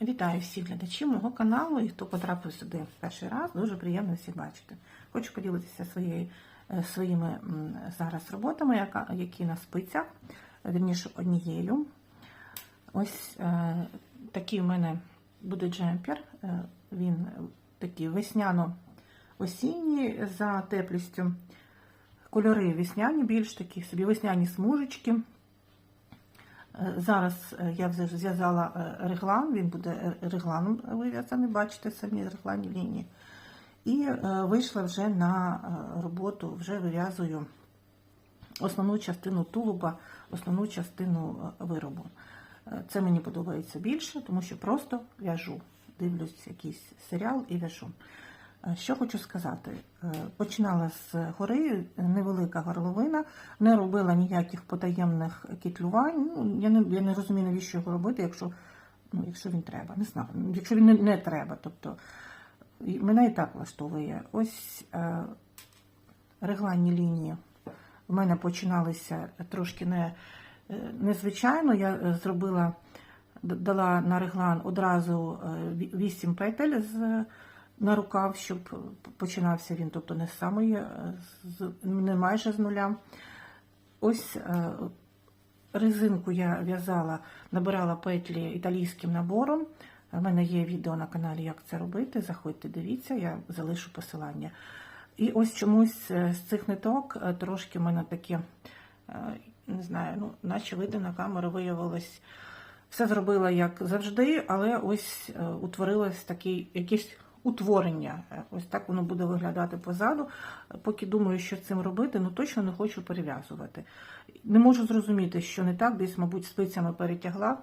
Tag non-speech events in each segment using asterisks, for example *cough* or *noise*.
Вітаю всіх глядачів мого каналу і хто потрапив сюди перший раз. Дуже приємно всіх бачити. Хочу поділитися своєю, е, своїми зараз роботами, які на спицях, вірніше однією. Ось е, такий у мене буде джемпер. Е, він такий весняно-осінній за теплістю. Кольори весняні, більш такі собі весняні смужечки. Е, Зараз е, я вже зв'язала е, реглан, він буде регланом вив'язаний, бачите самі регланні лінії. І вийшла вже на роботу, вже вив'язую основну частину тулуба, основну частину виробу. Це мені подобається більше, тому що просто в'яжу. Дивлюсь якийсь серіал і в'яжу. Е, Що хочу сказати, Е, починала з гори, невелика горловина, не робила ніяких потаємних кітлювань. Ну, я, не, я не розумію, навіщо його робити, якщо, ну, якщо він треба. Не знаю, якщо він не, не треба. Тобто, мене і так влаштовує. Ось е, регланні лінії в мене починалися трошки не, е, незвичайно. Я зробила, дала на реглан одразу 8 петель з на рукав, щоб починався він, тобто не з самої, е, не майже з нуля. Ось е, резинку я в'язала, набирала петлі італійським набором. У мене є відео на каналі, як це робити. Заходьте, дивіться, я залишу посилання. І ось чомусь е, з цих ниток трошки в мене таке, не знаю, ну, наче видно на камеру виявилось. Все зробила як завжди, але ось утворилось таке якесь утворення. Ось так воно буде виглядати позаду. Поки думаю, що цим робити, ну точно не хочу перев'язувати. Не можу зрозуміти, що не так, десь, мабуть, спицями перетягла.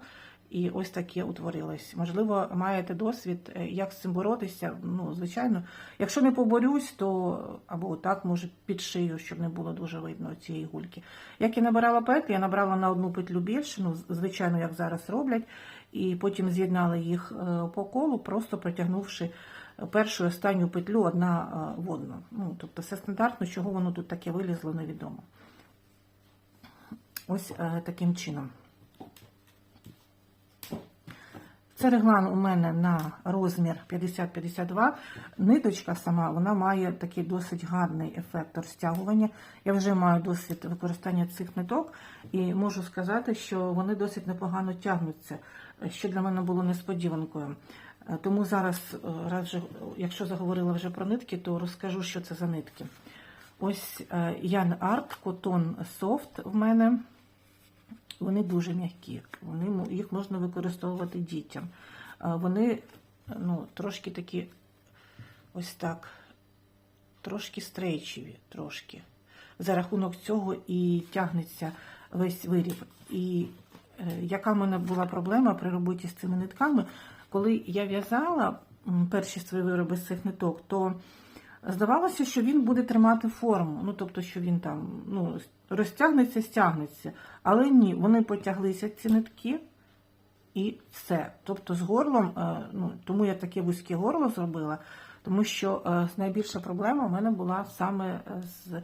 І ось таке утворилось. Можливо, маєте досвід, е, як з цим боротися. Ну, звичайно, якщо не поборюсь, то або так, може, під шию, щоб не було дуже видно цієї гульки. Як я набирала петлі, я набрала на одну петлю більше, ну, звичайно, як зараз роблять, і потім з'єднала їх е, по колу, просто протягнувши першу і останню петлю одна е, в одну. Ну, тобто все стандартно, чого воно тут таке вилізло, невідомо. Ось е, таким чином. Це реглан у мене на розмір 50-52. Ниточка сама вона має такий досить гарний ефект розтягування. Я вже маю досвід використання цих ниток і можу сказати, що вони досить непогано тягнуться, що для мене було несподіванкою. Е, Тому зараз, е, раз вже, якщо заговорила вже про нитки, то розкажу, що це за нитки. Ось Ян Арт, Котон Софт в мене. Вони дуже м'які, вони, їх можна використовувати дітям. Вони ну, трошки такі, ось так, трошки стрейчеві, трошки. За рахунок цього і тягнеться весь виріб. І е, яка в мене була проблема при роботі з цими нитками, коли я в'язала перші свої вироби з цих ниток, то здавалося, що він буде тримати форму. Ну, тобто, що він там ну, розтягнеться, стягнеться. Але ні, вони потяглися ці нитки і все. Тобто з горлом, е, ну, тому я таке вузьке горло зробила, тому що е, найбільша проблема в мене була саме е, з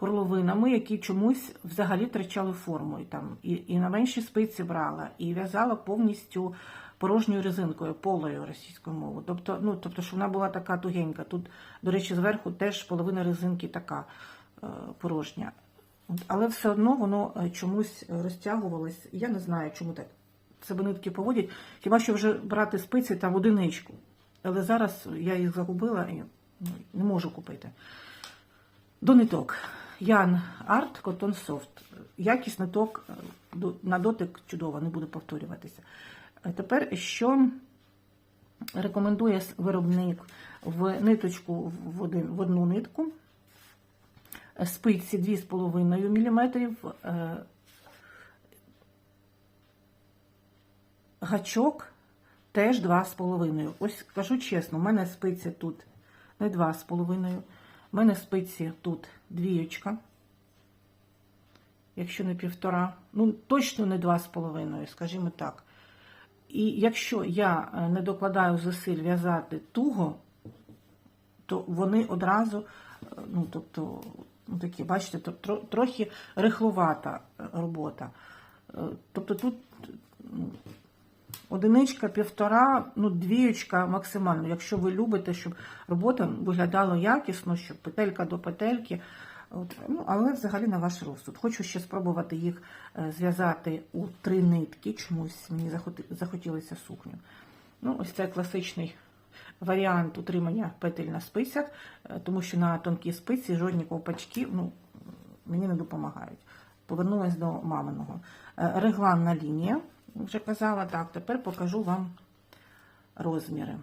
горловинами, які чомусь взагалі втрачали форму. І, там, і, і на менші спиці брала, і в'язала повністю порожньою резинкою, полою російською мовою. Тобто, ну, тобто, що вона була така тугенька. Тут, до речі, зверху теж половина резинки така е, порожня. Але все одно воно е, чомусь розтягувалось. Я не знаю, чому так себе нитки поводять. Хіба що вже брати спиці там одиничку. Але зараз я їх загубила і ну, не можу купити. До ниток. Ян Арт Cotton Soft. Якість ниток е, на дотик чудова, не буду повторюватися. Тепер, що рекомендує виробник в ниточку в, один, в одну нитку, спиці 2,5 мм, е, гачок теж 2,5. Ось кажу чесно, у мене спиці тут не 2,5. У мене спиці тут двієчка. Якщо не півтора, ну точно не 2,5, скажімо так. І якщо я е, не докладаю зусиль в'язати туго, то вони одразу, е, ну тобто, ну, такі, бачите, трохи рихлувата е, робота. Тобто тут ну, Одиничка, півтора, ну, двіючка максимально. Якщо ви любите, щоб робота виглядала якісно, щоб петелька до петельки. От, ну, але взагалі на ваш розсуд. Хочу ще спробувати їх е, зв'язати у три нитки. Чомусь мені захотілося сукню. Ну, ось це класичний варіант утримання петель на спицях, е, тому що на тонкій спиці жодні ковпачки ну, мені не допомагають. Повернулась до маминого. Е, Регланна лінія, вже казала, так, тепер покажу вам розміри.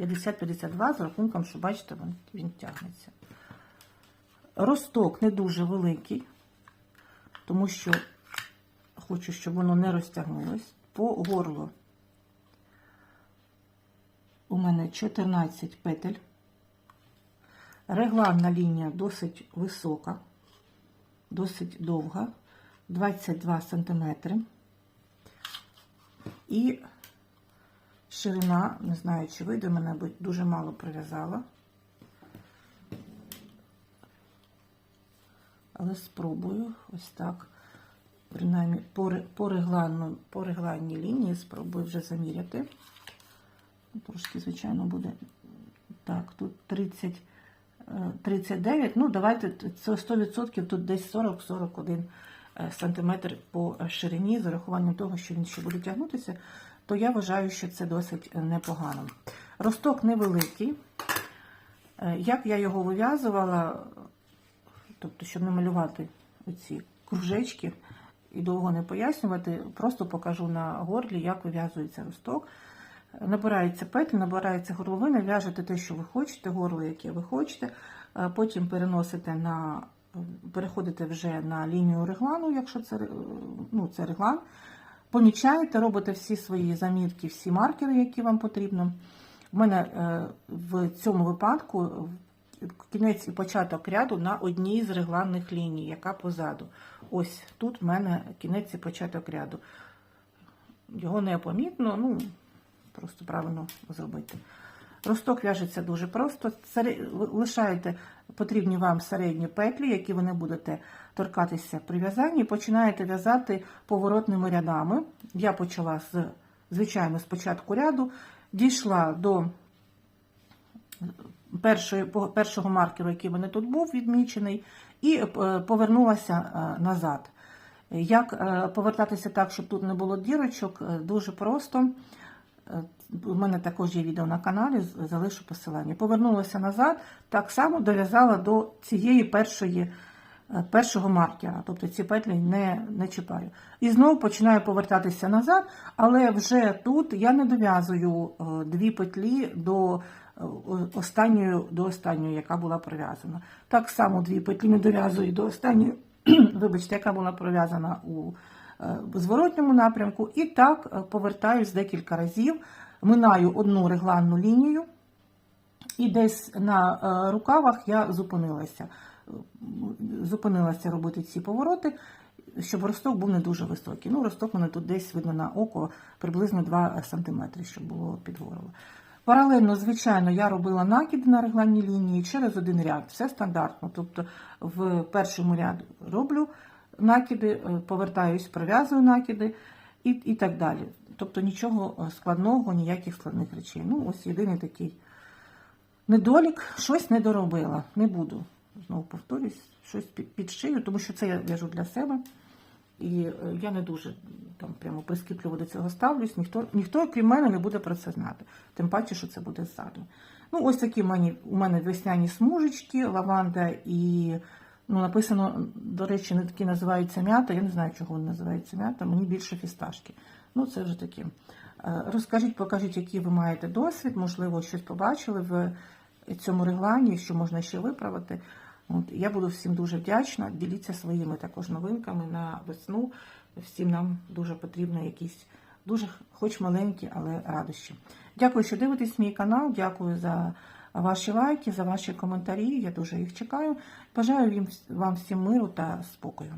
50-52 з рахунком, що бачите, він тягнеться. Росток не дуже великий, тому що хочу, щоб воно не розтягнулось. По горлу у мене 14 петель. Регланна лінія досить висока, досить довга, 22 см. І ширина, не знаю, чи вийде мене, дуже мало прив'язала. Але спробую ось так. Принаймні по, ре- по, регланній лінії спробую вже заміряти. Трошки, звичайно, буде. Так, тут 30, е, 39. Ну, давайте це 100%, тут десь 40-41 е, сантиметр по ширині, з урахуванням того, що він ще буде тягнутися, то я вважаю, що це досить непогано. Росток невеликий. Е, Як я його вив'язувала, тобто, щоб не малювати оці кружечки і довго не пояснювати, просто покажу на горлі, як вив'язується росток. Набирається петлі, набирається горловина, в'яжете те, що ви хочете, горло, яке ви хочете, е, потім переносите на, переходите вже на лінію реглану, якщо це, е, ну, це реглан. Помічаєте, робите всі свої замітки, всі маркери, які вам потрібно. У мене е, в цьому випадку кінець і початок ряду на одній з регланних ліній, яка позаду. Ось тут в мене кінець і початок ряду. Його не помітно, ну, просто правильно зробити. Росток в'яжеться дуже просто. Лишаєте потрібні вам середні петлі, які ви не будете торкатися при в'язанні. Починаєте в'язати поворотними рядами. Я почала з, звичайно, з початку ряду, дійшла до першої, першого маркеру, який мене тут був відмічений, і е, повернулася е, назад. Як е, повертатися так, щоб тут не було дірочок, дуже просто. У мене також є відео на каналі, залишу посилання. Повернулася назад, так само дов'язала до цієї першої, першого маркера, тобто ці петлі не, не чіпаю. І знову починаю повертатися назад, але вже тут я не дов'язую е, дві петлі до е, останньої, до останньої, яка була пров'язана. Так само дві петлі не дов'язую до останньої, *clears throat* вибачте, яка була пров'язана у е, зворотньому напрямку. І так повертаюсь декілька разів, минаю одну регланну лінію, і десь на рукавах я зупинилася. Зупинилася робити ці повороти, щоб росток був не дуже високий. Ну, росток мене тут десь видно на око приблизно 2 см, щоб було під горло. Паралельно, звичайно, я робила накиди на регланній лінії через один ряд. Все стандартно. Тобто в першому ряду роблю накиди, е, повертаюсь, пров'язую накиди і, і так далі. Тобто нічого е, складного, ніяких складних речей. Ну, ось єдиний такий недолік, щось не доробила. Не буду. Знову повторюсь, щось під, підшию, тому що це я в'яжу для себе. І е, я не дуже там прямо прискіпливо до цього ставлюсь. Ніхто, ніхто, крім мене, не буде про це знати. Тим паче, що це буде ззаду. Ну, ось такі в мене, у мене весняні смужечки, лаванда і ну, написано, до речі, не такі називаються м'ята. Я не знаю, чого вони називаються м'ята, мені більше фісташки. Ну, це вже таке. Е, Розкажіть, покажіть, який ви маєте досвід, можливо, щось побачили в цьому реглані, що можна ще виправити. От, я буду всім дуже вдячна. Діліться своїми також новинками на весну. Всім нам дуже потрібно якісь дуже, хоч маленькі, але радощі. Дякую, що дивитесь мій канал. Дякую за ваші лайки, за ваші коментарі. Я дуже їх чекаю. Бажаю вам всім миру та спокою.